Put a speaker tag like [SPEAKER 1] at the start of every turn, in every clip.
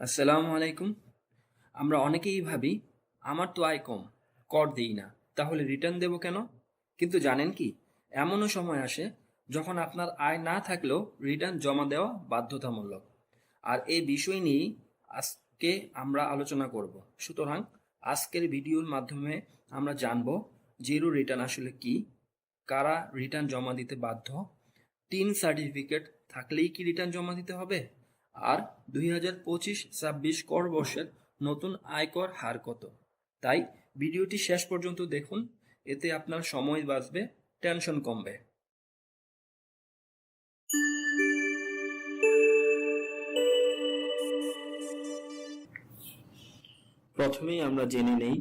[SPEAKER 1] আসসালামু আলাইকুম। আমরা অনেকেই ভাবি, আমার তো আয় কম, কর দিই না, তাহলে রিটার্ন দেব কেন? কিন্তু জানেন কি, এমনও সময় আসে যখন আপনার আয় না থাকলেও রিটার্ন জমা দেওয়া বাধ্যতামূলক। আর এই বিষয় নিয়েই আজকে আমরা আলোচনা করব। সুতরাং আজকের ভিডিওর মাধ্যমে আমরা জানব, জিরো রিটার্ন আসলে কি, কারা রিটার্ন জমা দিতে বাধ্য, তিন সার্টিফিকেট থাকলেই কি রিটার্ন জমা দিতে হবে? আর দুই হাজার পঁচিশ ছাব্বিশ কর বর্ষের নতুন আয়কর হার কত? তাই ভিডিওটি শেষ পর্যন্ত দেখুন, এতে আপনার সময় বাঁচবে, টেনশন কমবে। প্রথমেই আমরা জেনে নেই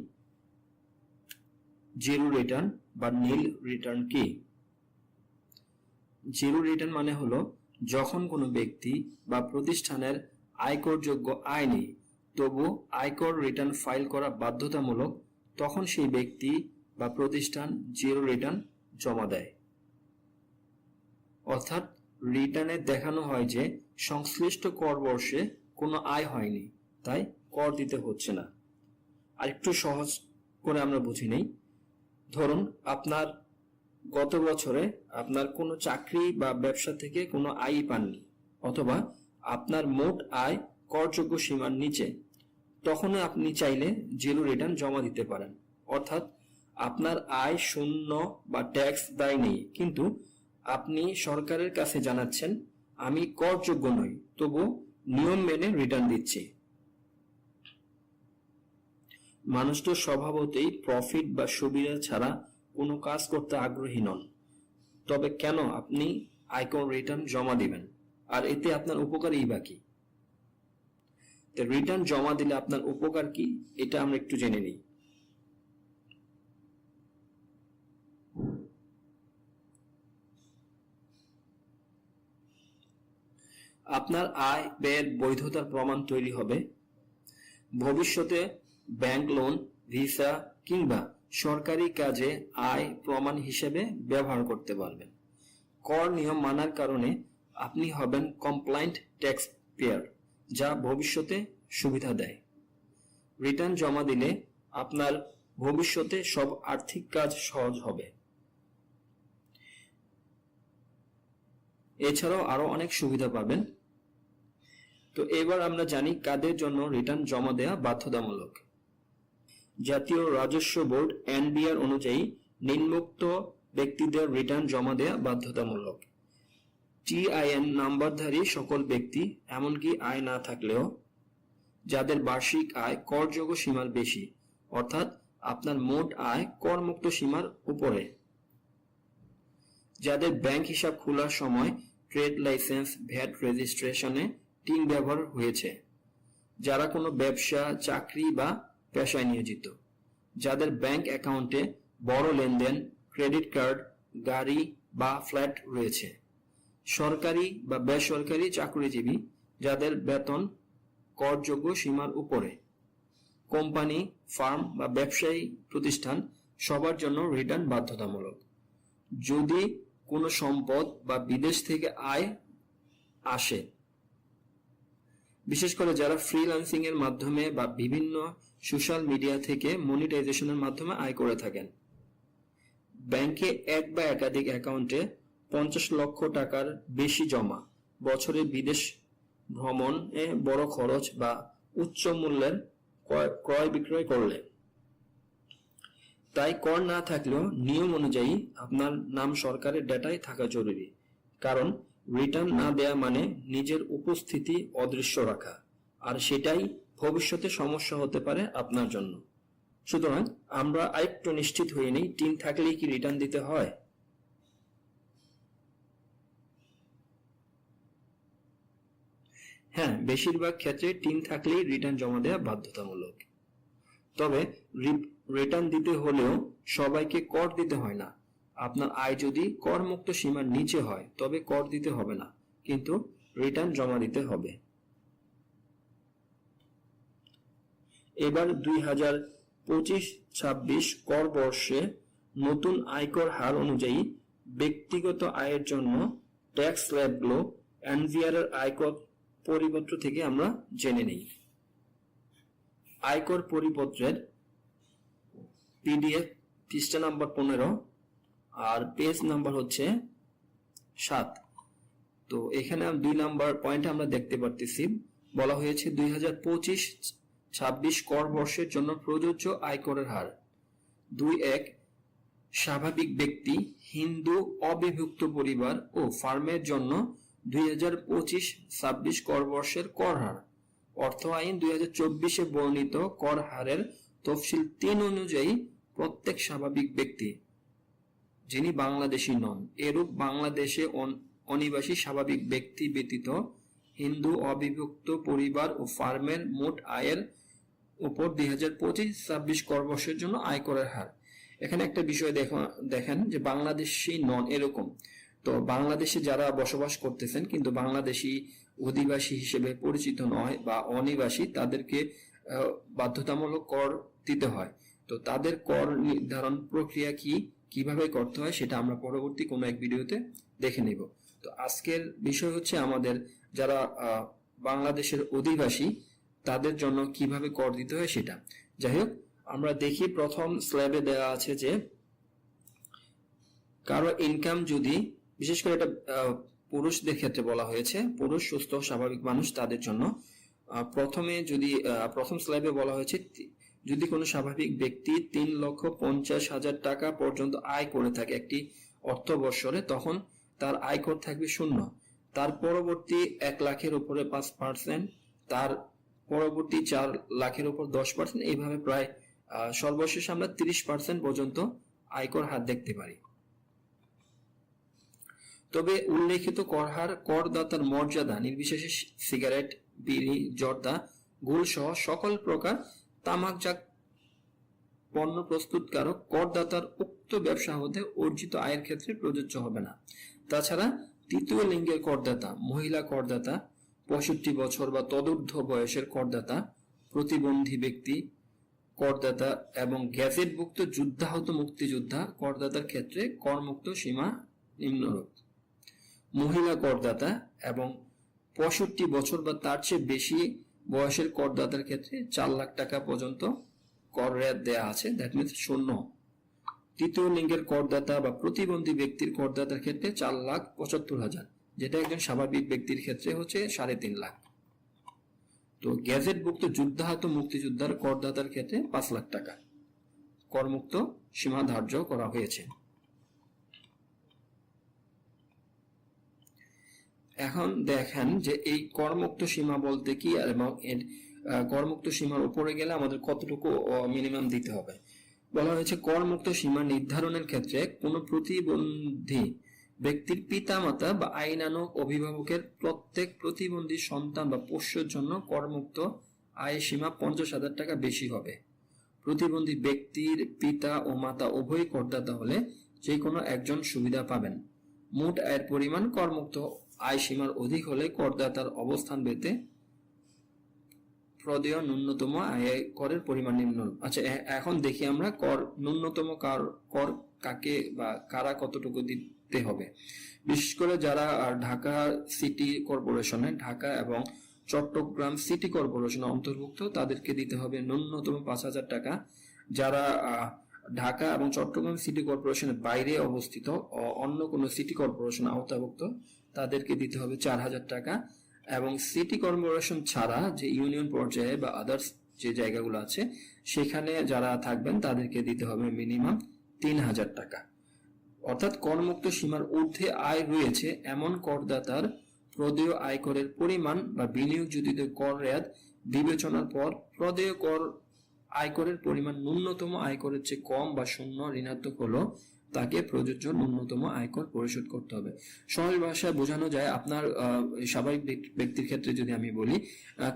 [SPEAKER 1] জিরো রিটার্ন বা নীল রিটার্ন কি? জিরো রিটার্ন মানে হলো যখন কোনো ব্যক্তি বা প্রতিষ্ঠানের আয়করযোগ্য আয় নেই, তবু আয়কর রিটার্ন ফাইল করা বাধ্যতামূলক, তখন সেই ব্যক্তি বা প্রতিষ্ঠান জিরো রিটার্ন জমা দেয়। অর্থাৎ রিটার্নে দেখানো হয় যে সংশ্লিষ্ট কর বর্ষে কোনো আয় হয়নি, তাই কর দিতে হচ্ছে না। আরেকটু সহজ করে আমরা বুঝি নেই। ধরুন আপনার গত বছরে আপনার কোনো চাকরি বা ব্যবসা থেকে কোনো আয়ই পাননি অথবা আপনার মোট আয় করযোগ্য সীমার নিচে তখন আপনি চাইলে জিরো রিটার্ন জমা দিতে পারেন। অর্থাৎ আপনার আয় শূন্য বা ট্যাক্স দায় নেই। কিন্তু আপনি সরকারের কাছে জানাচ্ছেন, আমি করযোগ্য নই তবু নিয়ম মেনে রিটার্ন দিচ্ছি। মানুষ তো স্বভাবতেই প্রফিট বা সুবিধা ছাড়া কোনো কাজ করতে আগ্রহী নন। তবে কেন আপনি আয়কর রিটার্ন জমা দিবেন? আর এতে আপনার উপকারই বা কি? রিটার্ন জমা দিলে আপনার উপকার কি? এটা আমরা একটু জেনে নিই। আপনার আয়, ব্যয়ের বৈধতার প্রমাণ তৈরি হবে। ভবিষ্যতে ব্যাংক লোন, ভিসা কিংবা সরকারি কাজে আয় প্রমাণ হিসেবে ব্যবহার করতে পারবেন। কর নিয়ম মানার কারণে আপনি হবেন কমপ্লায়েন্ট ট্যাক্স পেয়ার যা ভবিষ্যতে সুবিধা দেয়। রিটার্ন জমা দিলে আপনার ভবিষ্যতে সব আর্থিক কাজ সহজ হবে। এছাড়াও আরও অনেক সুবিধা পাবেন। তো এবার আমরা জানি কাদের জন্য রিটার্ন জমা দেওয়া বাধ্যতামূলক। জাতীয় রাজস্ব বোর্ড এনবিআর অনুযায়ী নিম্নোক্ত ব্যক্তিদের রিটার্ন জমা দেওয়া বাধ্যতামূলক। টিআইএন নাম্বারধারী সকল ব্যক্তি, এমনকি আয় না থাকলেও যাদের বার্ষিক আয় করযোগ্য সীমার বেশি, অর্থাৎ আপনার মোট আয় করমুক্ত সীমার উপরে। যাদের ব্যাংক হিসাব খোলার সময় ট্রেড লাইসেন্স, ভ্যাট রেজিস্ট্রেশনে টিম ব্যবহার হয়েছে। যারা কোনো ব্যবসা, চাকরি বা পেশায় নিয়োজিত, যাদের ব্যাংক অ্যাকাউন্টে বড় লেনদেন ক্রেডিট কার্ড গাড়ি বা ফ্ল্যাট রয়েছে। সরকারি বা বেসরকারি চাকরিজীবী যাদের বেতন করযোগ্য সীমার উপরে। কোম্পানি, ফার্ম বা ব্যবসায়ী প্রতিষ্ঠান সবার জন্য রিটার্ন বাধ্যতামূলক। যদি কোনো সম্পদ বা বিদেশ থেকে আয় আসে, বিশেষ করে যারা ফ্রিল্যান্সিং এর মাধ্যমে বা বিভিন্ন সোশ্যাল মিডিয়া থেকে মনিটাইজেশনের মাধ্যমে আয় করে থাকেন। ব্যাংকে এক বা একাধিক অ্যাকাউন্টে পঞ্চাশ লক্ষ টাকার বেশি জমা, বছরে বিদেশ ভ্রমণে বড় খরচ বা উচ্চ মূল্যের ক্রয় বিক্রয় করলে। তাই কর না থাকলেও নিয়ম অনুযায়ী আপনার নাম সরকারের ডেটায় থাকা জরুরি। কারণ রিটার্ন না দেয়া মানে নিজের উপস্থিতি অদৃশ্য রাখা। আর সেটাই ভবিষ্যতে সমস্যা হতে পারে আপনার জন্য। সুতরাং আমরা আরেকটু নিশ্চিত হয়ে নেই টিম থাকলেই কি রিটার্ন দিতে হয়? হ্যাঁ বেশিরভাগ ক্ষেত্রে টিম থাকলেই রিটার্ন জমা দেওয়া বাধ্যতামূলক। তবে রিটার্ন দিতে হলেও সবাইকে কর দিতে হয় না। আপনার আয় যদি করমুক্ত সীমার নিচে হয়, তবে কর দিতে হবে না। কিন্তু রিটার্ন জমা দিতে হবে। এবার দুই হাজার পঁচিশ, ছাব্বিশ কর বর্ষে নতুন আয়কর হার অনুযায়ী ব্যক্তিগত আয়ের জন্য ট্যাক্স স্ল্যাবগুলো এনভিআর এর আয়কর পরিপত্র থেকে আমরা জেনে নেই। আয়কর পরিপত্রের পিডিএফ পৃষ্ঠা নাম্বার পনেরো আর পেজ নাম্বার হচ্ছে সাত। তো এখানে দুই নাম্বার পয়েন্ট আমরা দেখতে পারতেছি। বলা হয়েছে দুই হাজার পঁচিশ ছাব্বিশ কর বর্ষের জন্য প্রযোজ্য আয়করের হার। দুই এক, স্বাভাবিক ব্যক্তি, হিন্দু, অবিভক্ত পরিবার ও ফার্মের জন্য দুই হাজার পঁচিশ ছাব্বিশ কর বর্ষের কর হার। অর্থ আইন দুই হাজার চব্বিশে বর্ণিত কর হারের তফসিল তিন অনুযায়ী প্রত্যেক স্বাভাবিক ব্যক্তি, যিনি বাংলাদেশী নন, এরূপ বাংলাদেশে অন- অনিবাসী স্বাভাবিক ব্যক্তি ব্যতীত হিন্দু অবিভক্ত পরিবার ও ফার্মের মোট আয়ের উপর দুই হাজার পঁচিশ ছাব্বিশ কর্মবর্ষের জন্য আয়করের হার। এখানে একটা বিষয় দেখো- দেখেন যে বাংলাদেশি নন এরকম। তো বাংলাদেশে যারা বসবাস করতেছেন কিন্তু বাংলাদেশি অধিবাসী হিসেবে পরিচিত নয় বা অনিবাসী, তাদেরকে বাধ্যতামূলক কর দিতে হয়। তো তাদের কর নির্ধারণ প্রক্রিয়া কি, কীভাবে করতে হয় সেটা আমরা পরবর্তী কোনো এক ভিডিওতে দেখে নিব। তো আজকের বিষয় হচ্ছে আমাদের যারা বাংলাদেশের অধিবাসী, তাদের জন্য কীভাবে কর দিতে হয় সেটা। যাই হোক, আমরা দেখি প্রথম স্ল্যাবে দেওয়া আছে যে, কারও ইনকাম যদি, বিশেষ করে এটা পুরুষদের ক্ষেত্রে বলা হয়েছে, পুরুষ, সুস্থ, স্বাভাবিক মানুষ তাদের জন্য প্রথমে যদি প্রথম স্ল্যাবে বলা হয়েছে যদি কোনো স্বাভাবিক ব্যক্তি তিন লক্ষ পঞ্চাশ হাজার টাকা পর্যন্ত আয় করে থাকে একটি অর্থ বৎসরে তখন তার আয়কর থাকবে শূন্য। তার পরবর্তী এক লাখের উপরে পাঁচ পার্সেন্ট তার পরবর্তী চার লাখের উপর দশ পার্সেন্ট এইভাবে প্রায় সর্বশেষ আমরা তিরিশ পার্সেন্ট পর্যন্ত আয়কর হার দেখতে পারি। তবে উল্লেখিত কর হার, করদাতার মর্যাদা, নির্বিশেষে সিগারেট, বিড়ি, জর্দা গুল সহ সকল প্রকার তামাকজাত পণ্য প্রস্তুতকারক করদাতার উক্ত ব্যবসা হতে অর্জিত আয়ের ক্ষেত্রে প্রযোজ্য হবে না। তাছাড়া তৃতীয় লিঙ্গের করদাতা, মহিলা করদাতা, পঁয়ষট্টি বছর বা তদূর্ধ্ব বয়সের করদাতা, প্রতিবন্ধী ব্যক্তি, করদাতা এবং গ্যাজেটভুক্ত যুদ্ধাহত মুক্তিযোদ্ধা করদাতার ক্ষেত্রে করমুক্ত সীমা নিম্নরূপ। মহিলা করদাতা এবং পঁয়ষট্টি বছর বা তার চেয়ে বেশি বয়সের করদাতার ক্ষেত্রে চার লাখ টাকা পর্যন্ত কর রেয়াত দেয়া আছে দ্যাট মিনস শূন্য। তৃতীয় লিঙ্গের করদাতা বা প্রতিবন্ধী ব্যক্তির করদাতার ক্ষেত্রে চার লাখ পঁচাত্তর হাজার, যেটা একজন স্বাভাবিক ব্যক্তির ক্ষেত্রে হচ্ছে সাড়ে তিন লাখ। তো গ্যাজেটভুক্ত যুদ্ধাহত মুক্তিযোদ্ধার করদাতার ক্ষেত্রে পাঁচ লাখ টাকা। করমুক্ত সীমা ধার্য করা হয়েছে। এখন দেখেন যে এই করমুক্ত সীমা বলতে কি, এবং এর করমুক্ত সীমার উপরে গেলে আমাদের কতটুকু মিনিমাম দিতে হবে। বলা হয়েছে করমুক্ত সীমা নির্ধারণের ক্ষেত্রে কোনো প্রতিবন্ধী ব্যক্তির পিতামাতা বা আইনানুগ অভিভাবকের প্রত্যেক প্রতিবন্ধী সন্তান বা পোষ্যের জন্য করমুক্ত আয় সীমা পঞ্চাশ হাজার টাকা বেশি হবে। প্রতিবন্ধী ব্যক্তির পিতা ও মাতা উভয় করদাতা হলে যে কোনো একজন সুবিধা পাবেন। মোট আয়ের পরিমাণ করমুক্ত আয় সীমার অধিক হলে করদাতার অবস্থান বেতে প্রদেয় ন্যূনতম আয় করের পরিমাণ নিম্ন আচ্ছা এখন দেখি আমরা কর ন্যূনতম কার কর কাকে বা কারা কতটুকু দিতে হবে। বিশেষ করে যারা ঢাকা সিটি কর্পোরেশনে, ঢাকা এবং চট্টগ্রাম সিটি কর্পোরেশনে অন্তর্ভুক্ত, তাদেরকে দিতে হবে ন্যূনতম পাঁচ হাজার টাকা। যারা ঢাকা এবং চট্টগ্রাম সিটি কর্পোরেশনের বাইরে অবস্থিত অন্য কোনো সিটি কর্পোরেশন আওতাভুক্ত, তাদেরকে দিতে হবে চার হাজার টাকা। এবং সিটি কর্পোরেশন ছাড়া যে ইউনিয়ন পর্যায়ে বা আদার্স যে জায়গাগুলো আছে, সেখানে যারা থাকবেন, তাদেরকে দিতে হবে মিনিমাম তিন হাজার টাকা। অর্থাৎ করমুক্ত সীমার ঊর্ধ্বে আয় রয়েছে এমন করদাতার প্রদেয় আয়করের পরিমাণ বা বিনিয়োগ বিনিয়োগযোজিত কর রেয়াত বিবেচনার পর প্রদেয় কর আয়করের পরিমাণ ন্যূনতম আয়করের চেয়ে কম বা শূন্য ঋণাত্মক হলো তাকে প্রযোজ্য ন্যূনতম আয়কর পরিশোধ করতে হবে। সহজ ভাষায় বোঝানো যায়, আপনার স্বাভাবিক ব্যক্তি- ব্যক্তির ক্ষেত্রে যদি আমি বলি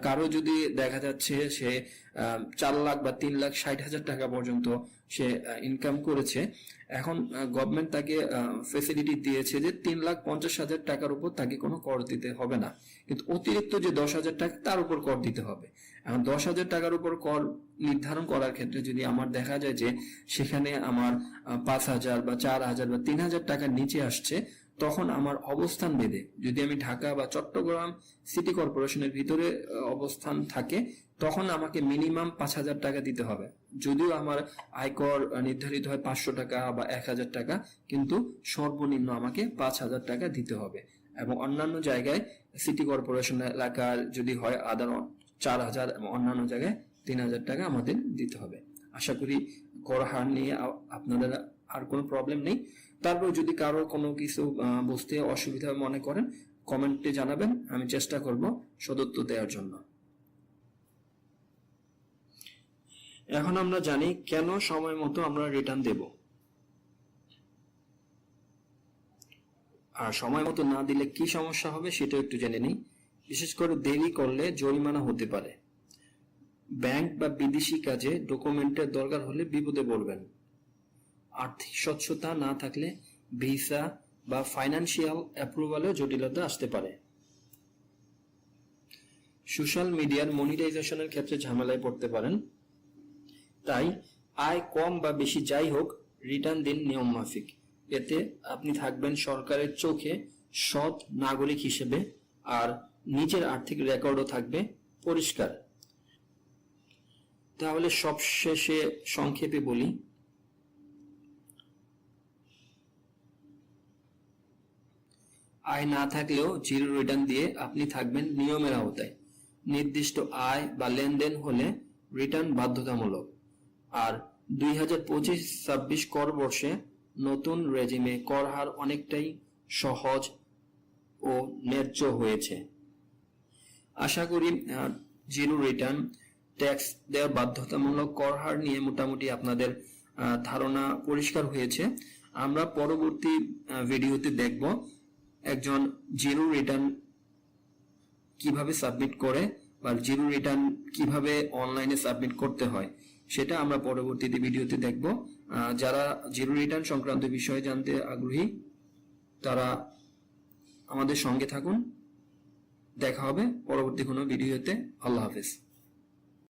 [SPEAKER 1] কারও যদি দেখা যাচ্ছে সে চার লাখ বা তিন লাখ ষাট হাজার টাকা পর্যন্ত সে ইনকাম করেছে। এখন গভর্নমেন্ট তাকে ফেসিলিটি দিয়েছে যে তিন লাখ পঞ্চাশ হাজার টাকার উপর তাকে কোনো কর দিতে হবে না। কিন্তু অতিরিক্ত যে দশ হাজার টাকা, তার উপর কর দিতে হবে। এখন দশ হাজার টাকার উপর কর নির্ধারণ করার ক্ষেত্রে যদি আমার দেখা যায় যে সেখানে আমার পাঁচ হাজার বা চার হাজার বা তিন হাজার টাকার নিচে আসছে তখন আমার অবস্থান ভেদে যদি আমি ঢাকা বা চট্টগ্রাম সিটি কর্পোরেশনের ভিতরে অবস্থান থাকে, তখন আমাকে মিনিমাম পাঁচ হাজার টাকা দিতে হবে। যদিও আমার আয়কর নির্ধারিত হয় পাঁচশো টাকা বা এক হাজার টাকা, কিন্তু সর্বনিম্ন আমাকে পাঁচ হাজার টাকা দিতে হবে। এবং অন্যান্য জায়গায় সিটি কর্পোরেশন এলাকার যদি হয় আদার চার হাজার এবং অন্যান্য জায়গায় তিন হাজার টাকা আমাদের দিতে হবে। আশা করি কর হার নিয়ে আ- আপনাদের আর কোনো প্রবলেম নেই। তারপর যদি কারও কোনো কিছু বুঝতে অসুবিধা মনে করেন কমেন্টে জানাবেন, আমি চেষ্টা করব সদুত্তর দেওয়ার জন্য। এখন আমরা জানি কেন সময় মতো আমরা রিটার্ন দেব। আর সময় মতো না দিলে কি সমস্যা হবে সেটা একটু জেনে নিই। বিশেষ করে দেরি করলে জরিমানা হতে পারে। ব্যাংক বা বিদেশি কাজে ডকুমেন্টের দরকার হলে বিপদে পড়বেন। আর্থিক স্বচ্ছতা না থাকলে ভিসা বা ফাইন্যান্সিয়াল অ্যাপ্রুভালে জটিলতা আসতে পারে। সোশ্যাল মিডিয়ার মনিটাইজেশনের ক্ষেত্রে ঝামেলায় পড়তে পারেন। তাই আয় কম বা বেশি যাই হোক, রিটার্ন দিন নিয়ম মাফিক। এতে আপনি থাকবেন সরকারের চোখে সৎ নাগরিক হিসেবে আর নিজের আর্থিক রেকর্ডও থাকবে পরিষ্কার। তাহলে সবশেষে সংক্ষেপে বলি আয় না থাকলেও জিরো রিটার্ন দিয়ে আপনি থাকবেন নিয়মের আওতায়। নির্দিষ্ট আয় বা লেনদেন হলে রিটার্ন বাধ্যতামূলক। আর দুই হাজার পঁচিশ ছাব্বিশ কর বর্ষে নতুন রেজিমে কর হার অনেকটাই সহজ ও ন্যায্য হয়েছে। আশা করি জিরো রিটার্ন ট্যাক্স দেওয়া বাধ্যতামূলক কর হার নিয়ে মোটামুটি আপনাদের ধারণা পরিষ্কার হয়েছে। আমরা পরবর্তী ভিডিওতে দেখব একজন জিরো রিটার্ন কীভাবে সাবমিট করে বা জিরো রিটার্ন কীভাবে অনলাইনে সাবমিট করতে হয়, সেটা আমরা পরবর্তীতে ভিডিওতে দেখব। যারা জিরো রিটার্ন সংক্রান্ত বিষয়ে জানতে আগ্রহী, তারা আমাদের সঙ্গে থাকুন। দেখা হবে পরবর্তী কোনো ভিডিওতে আল্লাহ হাফেজ।